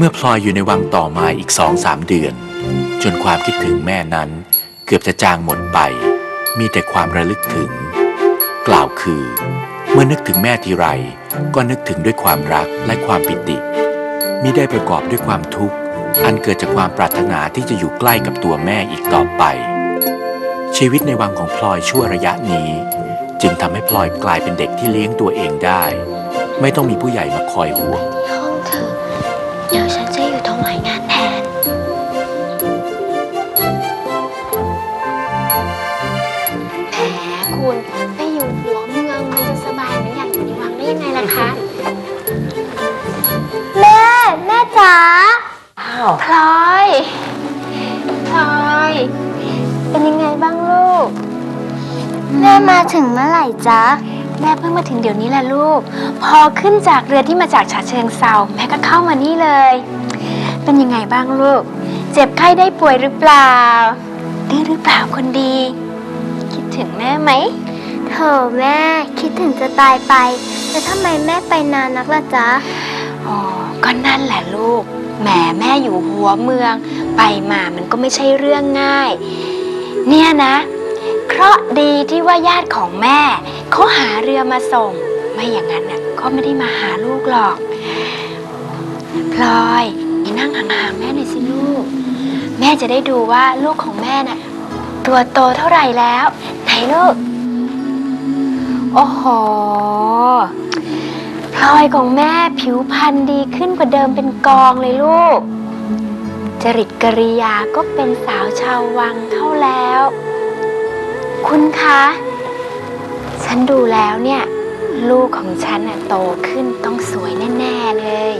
เมื่อพลอยอยู่ในวังต่อมาอีกสองสามเดือน จนความคิดถึงแม่นั้นเกือบจะจางหมดไป มีแต่ความระลึกถึง กล่าวคือ เมื่อนึกถึงแม่ทีไร ก็นึกถึงด้วยความรักและความปิติมิได้ประกอบด้วยความทุกข์ อันเกิดจากความปรารถนาที่จะอยู่ใกล้กับตัวแม่อีกต่อไป ชีวิตในวังของพลอยชั่วระยะนี้ จึงทำให้พลอยกลายเป็นเด็กที่เลี้ยงตัวเองได้ ไม่ต้องมีผู้ใหญ่มาคอยห่วง คุณไปอยู่หัวเมืองมันจะสบายเหมือนอยากอยู่ในวังได้ยังไงล่ะคะ แม่ แม่จ๋าอ้าวพลอยพลอย เป็นยังไงบ้างลูก แม่มาถึงเมื่อไหร่จ๊ะ แม่เพิ่งมาถึงเดี๋ยวนี้แหละลูก พอขึ้นจากเรือที่มาจากฉะเชิงเซาแม่ก็เข้ามานี่เลย เป็นยังไงบ้างลูก เจ็บไข้ได้ป่วยหรือเปล่าดื้อหรือเปล่าคนดีคิด ถึงแม่ไหมเถอแม่คิดถึงจะตายไป แต่ทำไมแม่ไปนานนักล่ะจ๊ะ อ๋อ ก็นั่นแหละลูก แหมแม่อยู่หัวเมือง ไปมามันก็ไม่ใช่เรื่องง่าย เนี่ยนะ เคราะห์ดีที่ว่าญาติของแม่เขาหาเรือมาส่ง ไม่อย่างนั้นน่ะก็ไม่ได้มาหาลูกหรอก พลอยอย่านั่งห่างๆแม่หน่อยสิลูก แม่จะได้ดูว่าลูกของแม่น่ะตัวโตเท่าไหร่แล้ว ไหนลูกโอ้โหพลอยของแม่ผิวพรรณดีขึ้นกว่าเดิมเป็นกองเลยลูก จริตกริยาก็เป็นสาวชาววังเข้าแล้ว คุณคะ ฉันดูแล้วเนี่ย ลูกของฉันน่ะโตขึ้นต้องสวยแน่ ๆ เลย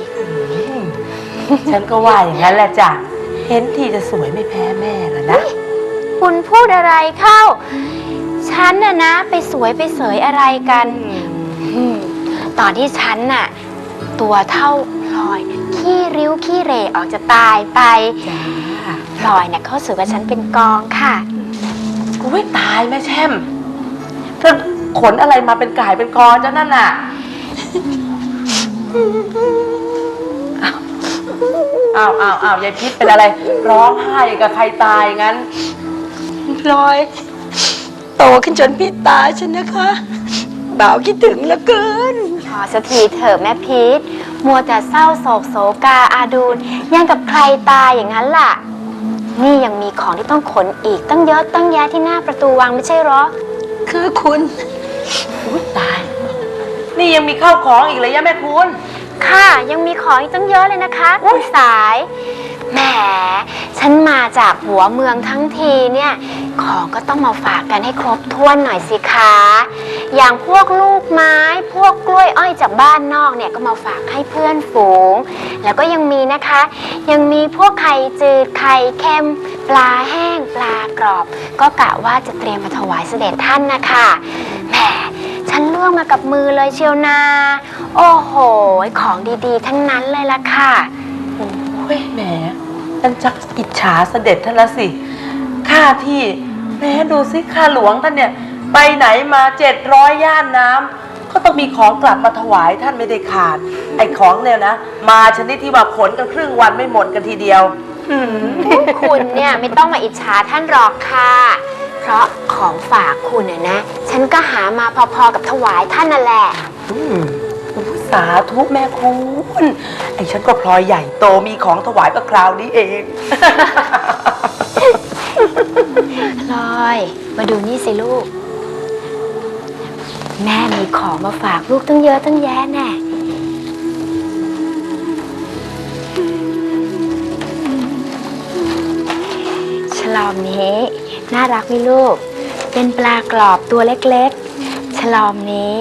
ฉันก็ว่าอย่างนั้นแหละจ้ะ เห็นทีจะสวยไม่แพ้แม่แล้วนะ คุณพูดอะไรเข้า ฉันน่ะนะ ไปสวยไปเสยอะไรกันอืมตอนที่ฉันน่ะ ตัวเท่าพลอยเนี่ยขี้ริ้วขี้เหรออกจะตายไปจ้าพลอยเนี่ยเขาสวยกว่าฉันเป็นกองค่ะกูไม่ตายแม่แช่มเธอขนอะไรมาเป็นก่ายเป็นกอเจ้านั่นน่ะอ้าวอ้าวอ้าวยายพิษเป็นอะไร ร้องไห้อย่างกับใครตายงั้น พลอย โตขึ้นจนพี่ตาฉันนะคะบ่าวคิดถึงเหลือเกินพอสักทีเถอะแม่พีทมัวแต่เศร้าโศกโศกาอาดูนยังกับใครตายอย่างนั้นล่ะ นี่ยังมีของที่ต้องขนอีกตั้งเยอะตั้งแยะที่หน้าประตูวังไม่ใช่เหรอ คือคุณอุ้ยตาย นี่ยังมีข้าวของอีกเลยยะแม่คุณ ค่ะ ยังมีของอีกตั้งเยอะเลยนะคะคุณสาย แหมฉันมาจากหัวเมืองทั้งทีเนี่ย ของก็ต้องมาฝากกันให้ครบถ้วนหน่อยสิคะ อย่างพวกลูกไม้ พวกกล้วยอ้อยจากบ้านนอกเนี่ยก็มาฝากให้เพื่อนฝูง แล้วก็ยังมีนะคะ ยังมีพวกไข่จืดไข่เค็มปลาแห้งปลากรอบ ก็กะว่าจะเตรียมมาถวายเสด็จท่านนะคะแหมฉันเลือกมากับมือเลยเชียวนา โอ้โห ของดีๆ ทั้งนั้นเลยล่ะค่ะ อ้ยแหมฉันจักอิจฉาเสด็จท่านละสิข้าที่แหมดูสิข้าหลวงท่านเนี่ย ไปไหนมาเจ็ดร้อยย่านน้ำก็ต้องมีของกลับมาถวายท่านไม่ได้ขาด ไอ้ของเนี่ยนะ มาชนิดที่ว่าขนกันครึ่งวันไม่หมดกันทีเดียวคุณเนี่ยไม่ต้องมาอิจฉาท่านหรอกค่ะ เพราะของฝากคุณน่ะนะ ฉันก็หามาพอๆกับถวายท่านนั่นแหละ อืม สาธุแม่คุณไอ้ฉันก็พลอยใหญ่โตมีของถวายก็คราวนี้เอง พลอย มาดูนี่สิลูก แม่มีของมาฝากลูกตั้งเยอะตั้งแยะแน่ ฉลอมนี้ น่ารักไหมลูก เป็นปลากรอบตัวเล็กๆ ฉลอมนี้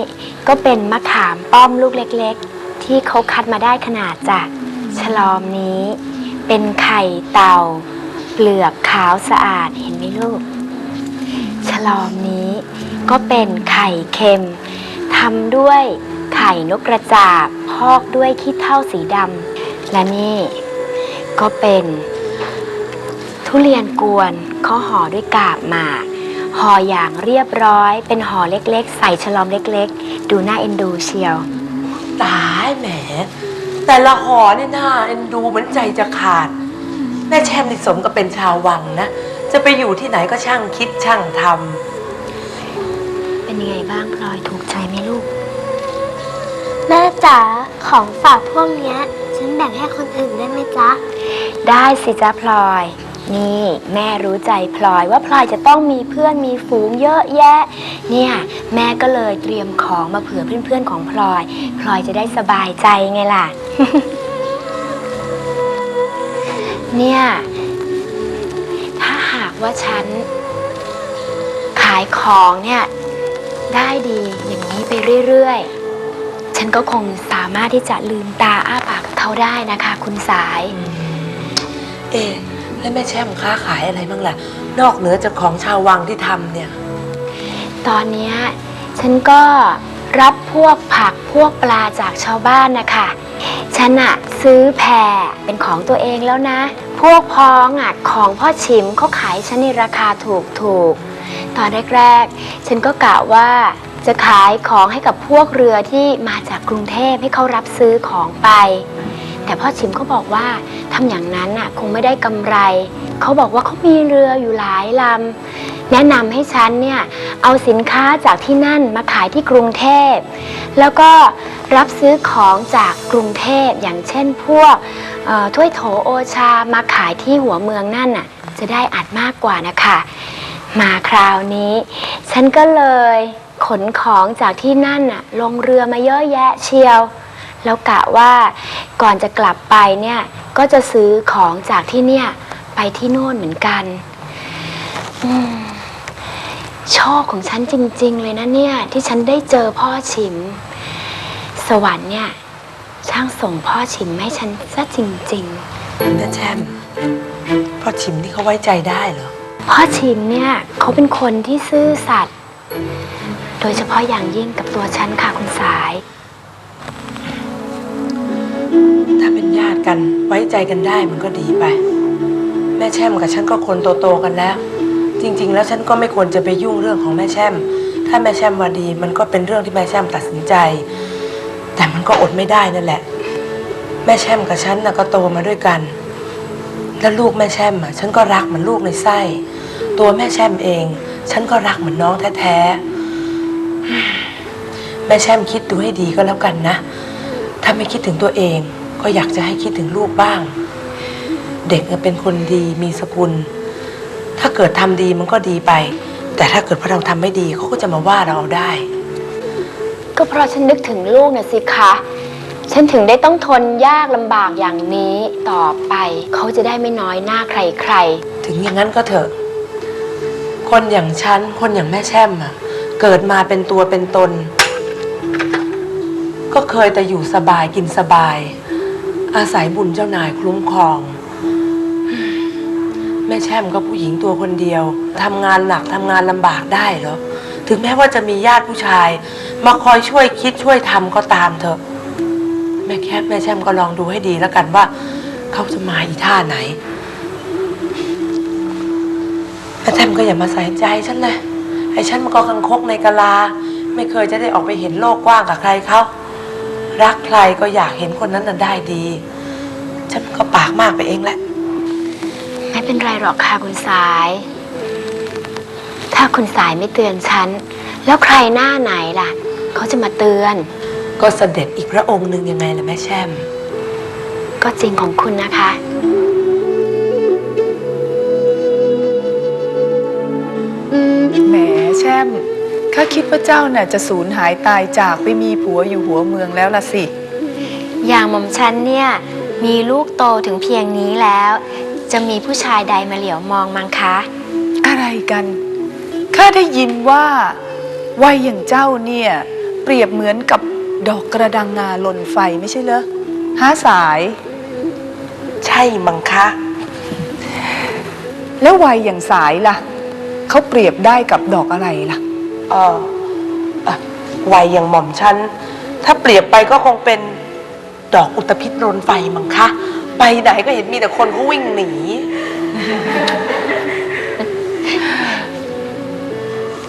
ก็เป็นมะขามป้อมลูกเล็กๆ ที่เขาคัดมาได้ขนาดจ้ะฉลอมนี้ เป็นไข่เต่า เปลือกขาวสะอาดเห็นไหมลูก ฉลอมนี้ก็เป็นไข่เค็มทำด้วยไข่นกกระจาบพอกด้วยขี้เถ้าสีดำและนี่ก็เป็น ทุเรียนกวนเขาห่อด้วยกาบหมาก ห่ออย่างเรียบร้อย เป็นห่อเล็กๆ ใส่ฉลอมเล็กๆ ดูน่าเอ็นดูเชียว ตายแหม แต่ละห่อเนี่ยน่าเอ็นดูเหมือนใจจะขาดแม่แช่มนี่สมกับเป็นชาววังนะ จะไปอยู่ที่ไหนก็ช่างคิดช่างทเป็นยังไงบ้างพลอยถูกใจไหมลูก แม่จ๋าของฝากพวกเนี้ย ฉันแบ่งให้คนอื่นได้ไหมจ๊ะ ได้สิจ้าพลอย นี่แม่รู้ใจพลอยว่าพลอยจะต้องมีเพื่อนมีฝูงเยอะแยะ เนี่ยแม่ก็เลยเตรียมของมาเผื่อเพื่อนๆของพลอย พลอยจะได้สบายใจไงล่ะ เนี่ยถ้าหากว่าฉัน ขายของเนี่ยได้ดีอย่างนี้ไปเรื่อยๆ ฉันก็คงสามารถที่จะลืมตาอ้าปากกับเขาได้นะคะ คุณสายำเอ๊ะ แล้วแม่แช่มค้าขายอะไรบ้างล่ะ นอกเหนือจากของชาววังที่ทำเนี่ย ตอนเนี้ยฉันก็รับพวกผักพวกปลาจากชาวบ้านนะคะ ฉันอะซื้อแพรเป็นของตัวเองแล้วนะ พวกพ้องอะของพ่อชิมเขาขายฉันในราคาถูกถูกๆตอนแรกๆ ฉันก็กะว่าจะขายของให้กับพวกเรือที่มาจากกรุงเทพให้เขารับซื้อของไป แต่พ่อชิมเขาบอกว่าทำอย่างนั้นน่ะคงไม่ได้กำไร เขาบอกว่าเขามีเรืออยู่หลายลำแนะนำให้ฉันเนี่ยเอาสินค้าจากที่นั่นมาขายที่กรุงเทพ แล้วก็รับซื้อของจากกรุงเทพอย่างเช่นพวกถ้วยโถโอชามาขายที่หัวเมืองนั่นน่ะจะได้อัดมากกว่านะคะ มาคราวนี้ ฉันก็เลยขนของจากที่นั่นน่ะลงเรือมาเยอะแยะเชียว แล้วกะว่าก่อนจะกลับไปเนี่ยก็จะซื้อของจากที่เนี่ยไปที่โน่นเหมือนกันอืมโชคของฉันจริง ๆ เลยนะเนี่ย ที่ฉันได้เจอพ่อชิม สวรรค์เนี่ย ช่างส่งพ่อชิมให้ฉันซะจริงแม่แช่มพ่อชิมนี่เขาไว้ใจได้เหรอๆพ่อชิมเนี่ยเขาเป็นคนที่ซื่อสัตย์โดยเฉพาะอย่างยิ่งกับตัวฉันค่ะคุณสาย ถ้าเป็นญาติกันไว้ใจกันได้มันก็ดีไป แม่แช่มกับฉันก็คนโตๆกันแล้ว จริง ๆ แล้วฉันก็ไม่ควรจะไปยุ่งเรื่องของแม่แช่ม ถ้าแม่แช่มว่าดี มันก็เป็นเรื่องที่แม่แช่มตัดสินใจ แต่มันก็อดไม่ได้นั่นแหละ แม่แช่มกับฉันน่ะก็โตมาด้วยกัน แล้วลูกแม่แช่มอะฉันก็รักเหมือนลูกในไส้ ตัวแม่แช่มเอง ฉันก็รักเหมือนน้องแท้ๆแม่แช่มคิดดูให้ดีก็แล้วกันนะ ถ้าไม่คิดถึงตัวเอง ก็อยากจะให้คิดถึงลูกบ้าง เด็กเป็นคนดีมีสกุล ถ้าเกิดทำดีมันก็ดีไป แต่ถ้าเกิดพวกเราทำไม่ดีเขาก็จะมาว่าเราเอาได้ ก็เพราะฉันนึกถึงลูกน่ะสิคะ ฉันถึงได้ต้องทนยากลำบากอย่างนี้ต่อไป เขาจะได้ไม่น้อยหน้าใครถึงอย่างนั้นก็เถอะ คนอย่างฉัน คนอย่างแม่แช่มอะเกิดมาเป็นตัวเป็นตน ก็เคยแต่อยู่สบายกินสบาย อาศัยบุญเจ้านายคุ้มครอง แม่แช่มก็ผู้หญิงตัวคนเดียวทำงานหนักทำงานลำบากได้เหรอถึงแม้ว่าจะมีญาติผู้ชาย มาคอยช่วยคิดช่วยทำก็ตามเถอะแม่แคบแม่แช่มก็ลองดูให้ดีแล้วกันว่า เขาจะมาอีท่าไหนแม่แช่มก็อย่ามาใส่ใจฉันเลยไอ้ฉันมันก็คังคกในกะลา ไม่เคยจะได้ออกไปเห็นโลกกว้างกับใครเขา รักใครก็อยากเห็นคนนั้นน่ะได้ดี ฉันก็ปากมากไปเองแหละๆไม่เป็นไรหรอกค่ะคุณสาย ถ้าคุณสายไม่เตือนฉัน แล้วใครหน้าไหนล่ะ เขาจะมาเตือน ก็เสด็จอีกพระองค์หนึ่งยังไงล่ะแม่แช่ม ก็จริงของคุณนะคะ แหมแช่ม ข้าคิดว่าเจ้าน่ะจะสูญหายตายจากไปมีผัวอยู่หัวเมืองแล้วล่ะสิ อย่างหม่อมฉันเนี่ยมีลูกโตถึงเพียงนี้แล้ว จะมีผู้ชายใดมาเหลียวมองมั้งคะ อะไรกัน ข้าได้ยินว่าวัยอย่างเจ้าเนี่ยเปรียบเหมือนกับดอกกระดังงาลนไฟไม่ใช่เหรอหาสาย ใช่มังคะ แล้ววัยอย่างสายล่ะ เขาเปรียบได้กับดอกอะไรล่ะ เอออะวัยอย่างหม่อมฉัน ถ้าเปรียบไปก็คงเป็นดอกอุตภิษรนไฟมั้งคะ ไปไหนก็เห็นมีแต่คนเขาวิ่งหนี